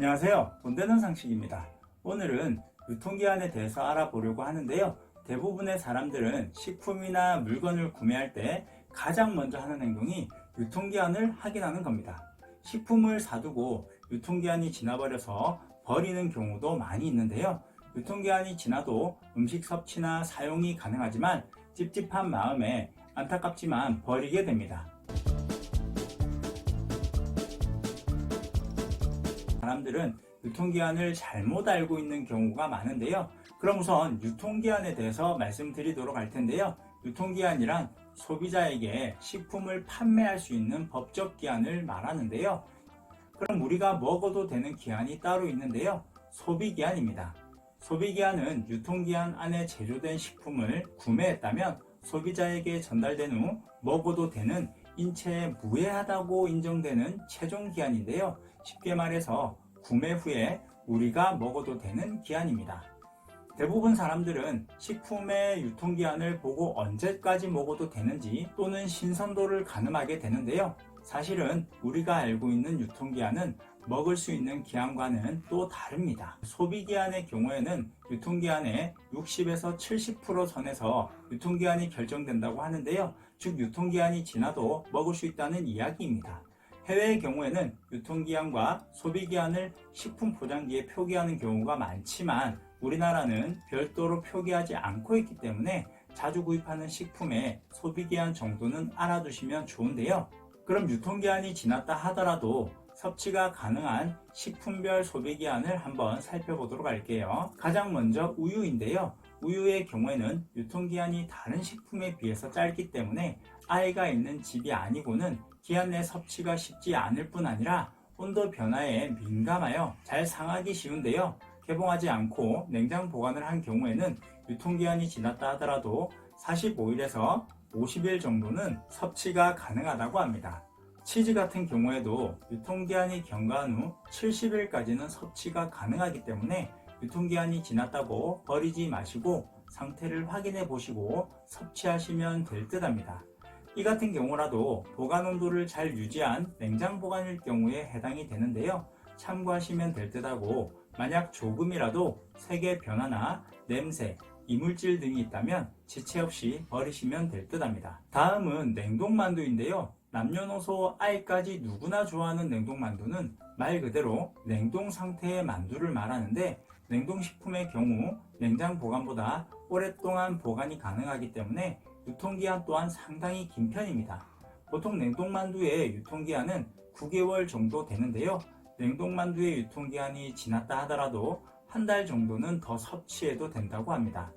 안녕하세요. 돈 되는 상식입니다. 오늘은 유통기한에 대해서 알아보려고 하는데요. 대부분의 사람들은 식품이나 물건을 구매할 때 가장 먼저 하는 행동이 유통기한을 확인하는 겁니다. 식품을 사두고 유통기한이 지나버려서 버리는 경우도 많이 있는데요. 유통기한이 지나도 음식 섭취나 사용이 가능하지만 찝찝한 마음에 안타깝지만 버리게 됩니다. 사람들은 유통기한을 잘못 알고 있는 경우가 많은데요. 그럼 우선 유통기한에 대해서 말씀드리도록 할 텐데요. 유통기한이란 소비자에게 식품을 판매할 수 있는 법적 기한을 말하는데요. 그럼 우리가 먹어도 되는 기한이 따로 있는데요. 소비기한입니다. 소비기한은 유통기한 안에 제조된 식품을 구매했다면 소비자에게 전달된 후 먹어도 되는 인체에 무해하다고 인정되는 최종 기한인데요. 쉽게 말해서 구매 후에 우리가 먹어도 되는 기한입니다. 대부분 사람들은 식품의 유통기한을 보고 언제까지 먹어도 되는지 또는 신선도를 가늠하게 되는데요. 사실은 우리가 알고 있는 유통기한은 먹을 수 있는 기한과는 또 다릅니다. 소비기한의 경우에는 유통기한의 60에서 70% 선에서 유통기한이 결정된다고 하는데요. 즉 유통기한이 지나도 먹을 수 있다는 이야기입니다. 해외의 경우에는 유통기한과 소비기한을 식품 포장지에 표기하는 경우가 많지만 우리나라는 별도로 표기하지 않고 있기 때문에 자주 구입하는 식품의 소비기한 정도는 알아두시면 좋은데요. 그럼 유통기한이 지났다 하더라도 섭취가 가능한 식품별 소비기한을 한번 살펴보도록 할게요. 가장 먼저 우유인데요. 우유의 경우에는 유통기한이 다른 식품에 비해서 짧기 때문에 아이가 있는 집이 아니고는 기한 내 섭취가 쉽지 않을 뿐 아니라 온도 변화에 민감하여 잘 상하기 쉬운데요. 개봉하지 않고 냉장 보관을 한 경우에는 유통기한이 지났다 하더라도 45일에서 50일 정도는 섭취가 가능하다고 합니다. 치즈 같은 경우에도 유통기한이 경과한 후 70일까지는 섭취가 가능하기 때문에 유통기한이 지났다고 버리지 마시고 상태를 확인해 보시고 섭취하시면 될 듯 합니다. 이 같은 경우라도 보관 온도를 잘 유지한 냉장 보관일 경우에 해당이 되는데요. 참고하시면 될 듯 하고 만약 조금이라도 색의 변화나 냄새, 이물질 등이 있다면 지체 없이 버리시면 될 듯 합니다. 다음은 냉동만두인데요. 남녀노소 아이까지 누구나 좋아하는 냉동만두는 말 그대로 냉동 상태의 만두를 말하는데 냉동식품의 경우 냉장 보관보다 오랫동안 보관이 가능하기 때문에 유통기한 또한 상당히 긴 편입니다. 보통 냉동만두의 유통기한은 9개월 정도 되는데요. 냉동만두의 유통기한이 지났다 하더라도 한 달 정도는 더 섭취해도 된다고 합니다.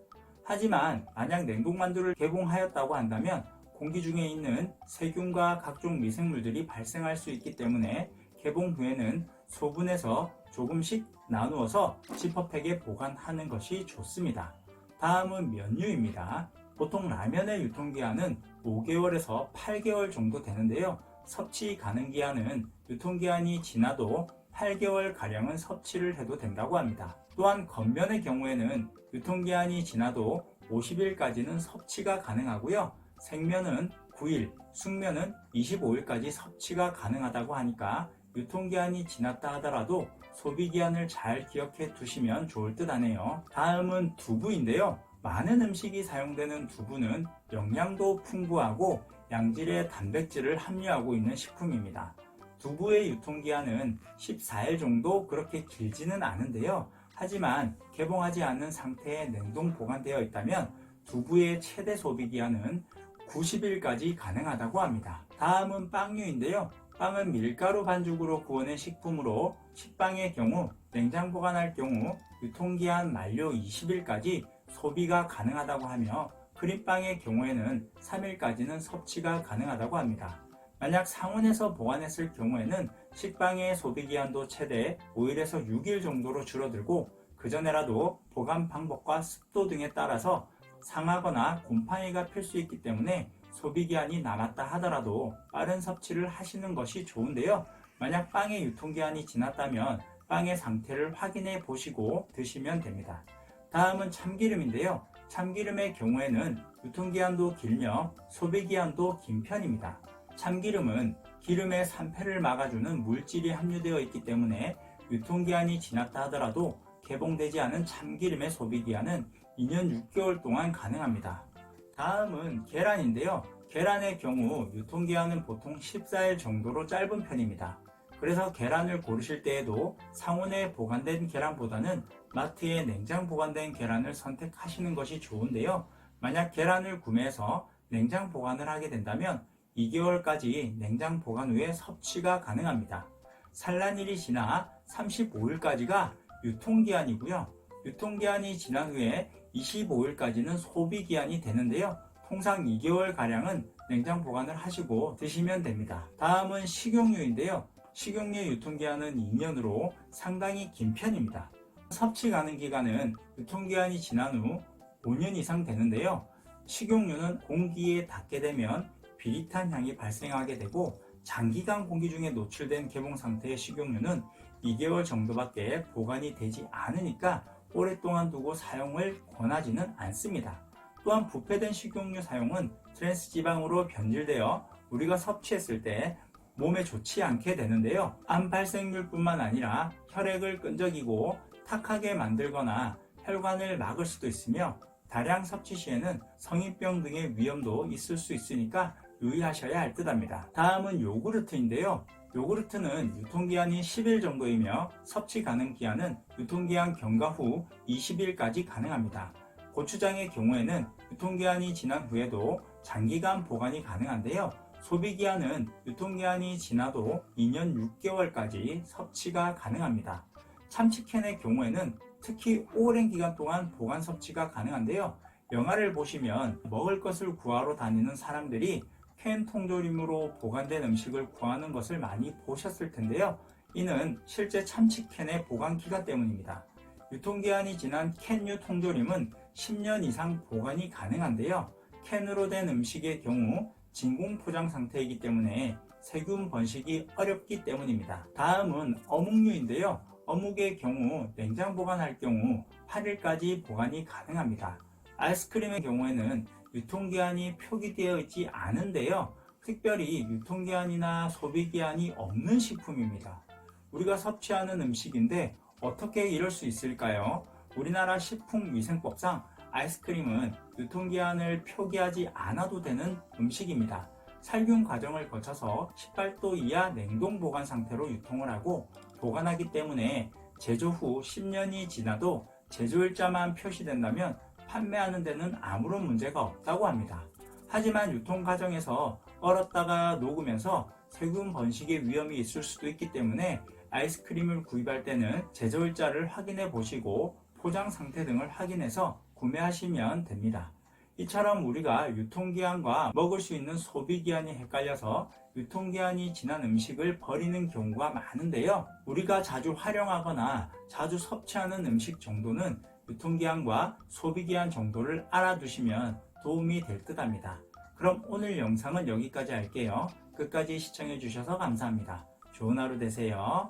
하지만 만약 냉동만두를 개봉하였다고 한다면 공기 중에 있는 세균과 각종 미생물들이 발생할 수 있기 때문에 개봉 후에는 소분해서 조금씩 나누어서 지퍼팩에 보관하는 것이 좋습니다. 다음은 면류입니다. 보통 라면의 유통기한은 5개월에서 8개월 정도 되는데요. 섭취 가능 기한은 유통기한이 지나도 8개월 가량은 섭취를 해도 된다고 합니다. 또한 겉면의 경우에는 유통기한이 지나도 50일까지는 섭취가 가능하고요. 생면은 9일, 숙면은 25일까지 섭취가 가능하다고 하니까 유통기한이 지났다 하더라도 소비기한을 잘 기억해 두시면 좋을 듯 하네요. 다음은 두부인데요. 많은 음식이 사용되는 두부는 영양도 풍부하고 양질의 단백질을 함유하고 있는 식품입니다. 두부의 유통기한은 14일 정도 그렇게 길지는 않은데요. 하지만 개봉하지 않은 상태에 냉동 보관되어 있다면 두부의 최대 소비기한은 90일까지 가능하다고 합니다. 다음은 빵류인데요. 빵은 밀가루 반죽으로 구워낸 식품으로 식빵의 경우 냉장 보관할 경우 유통기한 만료 20일까지 소비가 가능하다고 하며 크림빵의 경우에는 3일까지는 섭취가 가능하다고 합니다. 만약 상온에서 보관했을 경우에는 식빵의 소비기한도 최대 5일에서 6일 정도로 줄어들고 그 전에라도 보관 방법과 습도 등에 따라서 상하거나 곰팡이가 필 수 있기 때문에 소비 기한이 남았다 하더라도 빠른 섭취를 하시는 것이 좋은데요. 만약 빵의 유통기한이 지났다면 빵의 상태를 확인해 보시고 드시면 됩니다. 다음은 참기름인데요. 참기름의 경우에는 유통기한도 길며 소비기한도 긴 편입니다. 참기름은 기름의 산패를 막아주는 물질이 함유되어 있기 때문에 유통기한이 지났다 하더라도 개봉되지 않은 참기름의 소비기한은 2년 6개월 동안 가능합니다. 다음은 계란인데요. 계란의 경우 유통기한은 보통 14일 정도로 짧은 편입니다. 그래서 계란을 고르실 때에도 상온에 보관된 계란보다는 마트에 냉장 보관된 계란을 선택하시는 것이 좋은데요. 만약 계란을 구매해서 냉장 보관을 하게 된다면 2개월까지 냉장 보관 후에 섭취가 가능합니다. 산란일이 지나 35일까지가 유통기한이고요. 유통기한이 지난 후에 25일까지는 소비기한이 되는데요. 통상 2개월 가량은 냉장 보관을 하시고 드시면 됩니다. 다음은 식용유인데요. 식용유 유통기한은 2년으로 상당히 긴 편입니다. 섭취 가능 기간은 유통기한이 지난 후 5년 이상 되는데요. 식용유는 공기에 닿게 되면 비릿한 향이 발생하게 되고 장기간 공기 중에 노출된 개봉 상태의 식용유는 2개월 정도밖에 보관이 되지 않으니까 오랫동안 두고 사용을 권하지는 않습니다. 또한 부패된 식용유 사용은 트랜스 지방으로 변질되어 우리가 섭취했을 때 몸에 좋지 않게 되는데요. 암 발생률뿐만 아니라 혈액을 끈적이고 탁하게 만들거나 혈관을 막을 수도 있으며 다량 섭취 시에는 성인병 등의 위험도 있을 수 있으니까 유의하셔야 할 듯합니다. 다음은 요구르트인데요. 요구르트는 유통기한이 10일 정도이며 섭취 가능 기한은 유통기한 경과 후 20일까지 가능합니다. 고추장의 경우에는 유통기한이 지난 후에도 장기간 보관이 가능한데요. 소비기한은 유통기한이 지나도 2년 6개월까지 섭취가 가능합니다. 참치캔의 경우에는 특히 오랜 기간 동안 보관 섭취가 가능한데요. 영화를 보시면 먹을 것을 구하러 다니는 사람들이 캔 통조림으로 보관된 음식을 구하는 것을 많이 보셨을 텐데요. 이는 실제 참치캔의 보관 기간 때문입니다. 유통기한이 지난 캔유 통조림은 10년 이상 보관이 가능한데요. 캔으로 된 음식의 경우 진공 포장 상태이기 때문에 세균 번식이 어렵기 때문입니다. 다음은 어묵류인데요. 어묵의 경우 냉장 보관할 경우 8일까지 보관이 가능합니다. 아이스크림의 경우에는 유통기한이 표기되어 있지 않은데요. 특별히 유통기한이나 소비기한이 없는 식품입니다. 우리가 섭취하는 음식인데 어떻게 이럴 수 있을까요? 우리나라 식품위생법상 아이스크림은 유통기한을 표기하지 않아도 되는 음식입니다. 살균 과정을 거쳐서 18도 이하 냉동 보관 상태로 유통을 하고 보관하기 때문에 제조 후 10년이 지나도 제조일자만 표시된다면 판매하는 데는 아무런 문제가 없다고 합니다. 하지만 유통 과정에서 얼었다가 녹으면서 세균 번식의 위험이 있을 수도 있기 때문에 아이스크림을 구입할 때는 제조일자를 확인해 보시고 포장 상태 등을 확인해서 구매하시면 됩니다. 이처럼 우리가 유통기한과 먹을 수 있는 소비기한이 헷갈려서 유통기한이 지난 음식을 버리는 경우가 많은데요. 우리가 자주 활용하거나 자주 섭취하는 음식 정도는 유통기한과 소비기한 정도를 알아두시면 도움이 될 듯 합니다. 그럼 오늘 영상은 여기까지 할게요. 끝까지 시청해 주셔서 감사합니다. 좋은 하루 되세요.